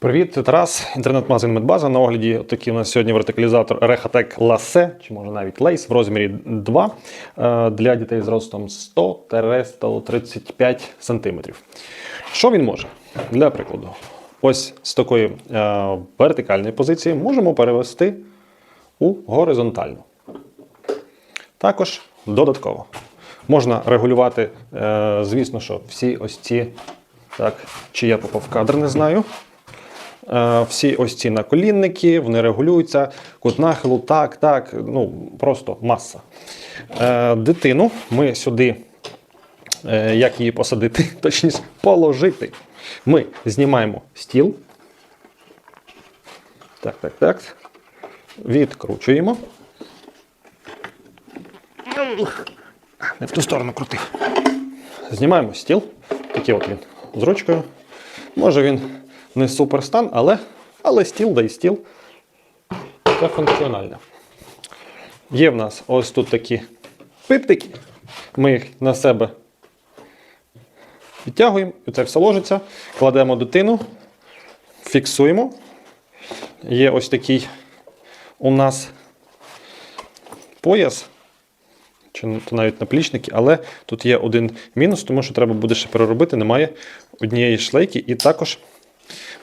Привіт, це Тарас, інтернет-магазин Медбаза. На огляді такий у нас сьогодні вертикалізатор Rehatec Lasse, чи може навіть Lace в розмірі 2 е, для дітей з ростом 100-135 см. Що він може? Для прикладу, ось з такої е, вертикальної позиції можемо перевести у горизонтальну. Також додатково можна регулювати, е, звісно, що всі ось ці, так, чи я попав в кадр, не знаю. Е, Всі ось ці наколінники, вони регулюються, кут нахилу, так, так, ну просто маса. Е, Дитину ми сюди, е, як її посадити, точніше, положити. Ми знімаємо стіл. Так, так, так. Відкручуємо. Не в ту сторону крутив. Знімаємо стіл. Такий от він з ручкою. Може він не суперстан, але, але стіл да й стіл. Це функціонально. Є в нас ось тут такі пиптики. Ми їх на себе відтягуємо, і це все ложиться, кладемо дитину, фіксуємо. Є ось такий у нас пояс чи то навіть наплічники, але тут є один мінус, тому що треба буде ще переробити. Немає однієї шлейки, і також,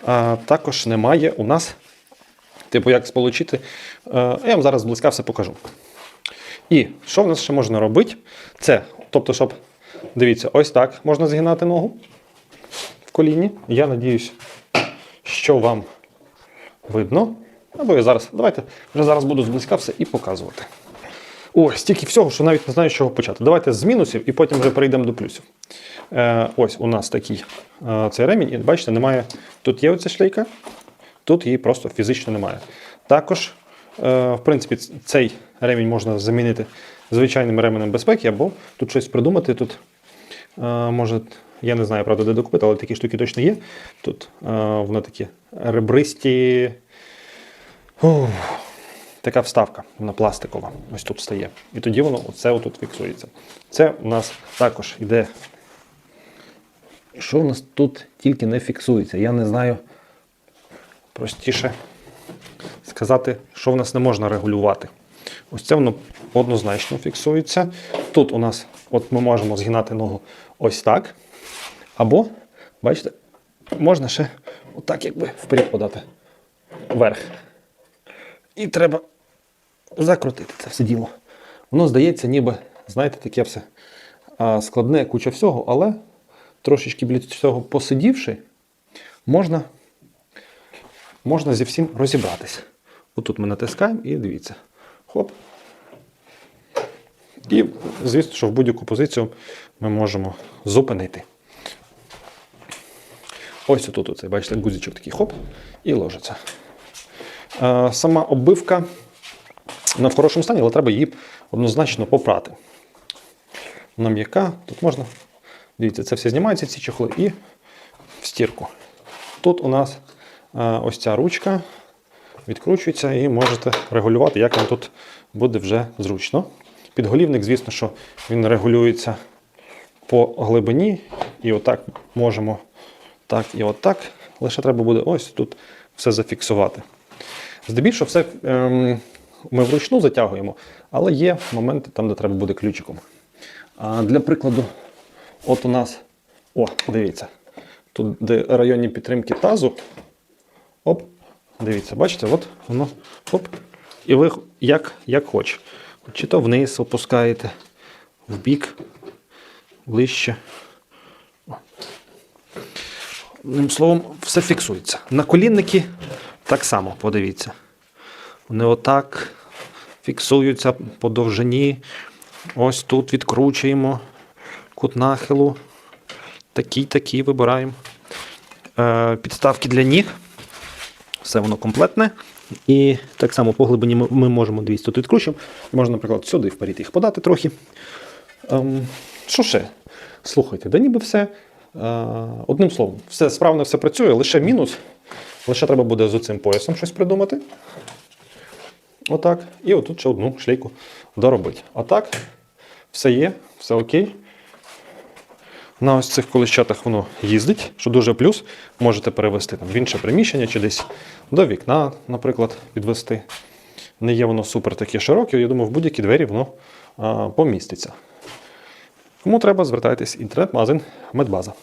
а, також немає у нас, типу, як сполучити. А, я вам зараз зблизька все покажу. І що в нас ще можна робити? Це, тобто, щоб, дивіться, ось так можна згинати ногу в коліні. Я надіюсь, що вам видно. Або я зараз, давайте вже зараз буду зблизька все і показувати. Ось, стільки всього, що навіть не знаю, з чого почати. Давайте з мінусів і потім вже перейдемо до плюсів. Е, ось у нас такий е, цей ремінь, і бачите, немає. Тут є оця шлейка, тут її просто фізично немає. Також, е, в принципі, цей ремінь можна замінити звичайним ременем безпеки, або тут щось придумати. Тут е, може, я не знаю, правда, де докупити, але такі штуки точно є. Тут е, воно такі ребристі. Ух, така вставка, вона пластикова, ось тут стає. І тоді воно оце отут фіксується. Це у нас також йде. Що у нас тут тільки не фіксується? Я не знаю простіше сказати, що в нас не можна регулювати. Ось це воно однозначно фіксується. Тут у нас, от ми можемо згинати ногу ось так. Або, бачите, можна ще отак, якби вперед подати. Вверх. І треба закрутити це все діло. Воно здається, ніби, знаєте, таке все складне, куча всього, але трошечки біля цього посидівши, можна, можна зі всім розібратися. Отут ми натискаємо і дивіться. Хоп. І, звісно, що в будь-яку позицію ми можемо зупинити. Ось отут, оцей, бачите, гузичок такий хоп, і ложиться. Е, Сама оббивка вона в хорошому стані, але треба її однозначно попрати. Вона м'яка, тут можна. Дивіться, це все знімається, ці чохли, і в стірку. Тут у нас е, ось ця ручка відкручується і можете регулювати, як вам тут буде вже зручно. Підголівник, звісно, що він регулюється по глибині, і отак можемо так і отак. Лише треба буде ось тут все зафіксувати. Здебільшого все ем, ми вручну затягуємо, але є моменти там, де треба буде ключиком. А для прикладу, от у нас, о, дивіться, тут де районні підтримки тазу. Оп, дивіться, бачите, от воно оп. І ви як, як хоч. Чи то вниз опускаєте, в бік, ближче. Одним словом, все фіксується. Наколінники так само, подивіться. Вони отак фіксуються по довжині. Ось тут відкручуємо кут нахилу. Такі вибираємо. Е, підставки для ніг. Все воно комплектне. І так само по глибині ми, ми можемо 200 тут відкручуємо. Можна, наприклад, сюди вперед їх подати трохи. Ем, що ще? Слухайте, да ніби все. Е, одним словом, все справно все працює, лише мінус. Лише треба буде з оцим поясом щось придумати. Отак. І отут ще одну шлейку доробити. Отак. Все є, все окей. На ось цих колищатах воно їздить, що дуже плюс. Можете перевести там, в інше приміщення чи десь до вікна, наприклад, підвести. Не є воно супер таке широке, я думаю, в будь-які двері воно а, поміститься. Кому треба, звертайтесь інтернет-магазин Медбаза.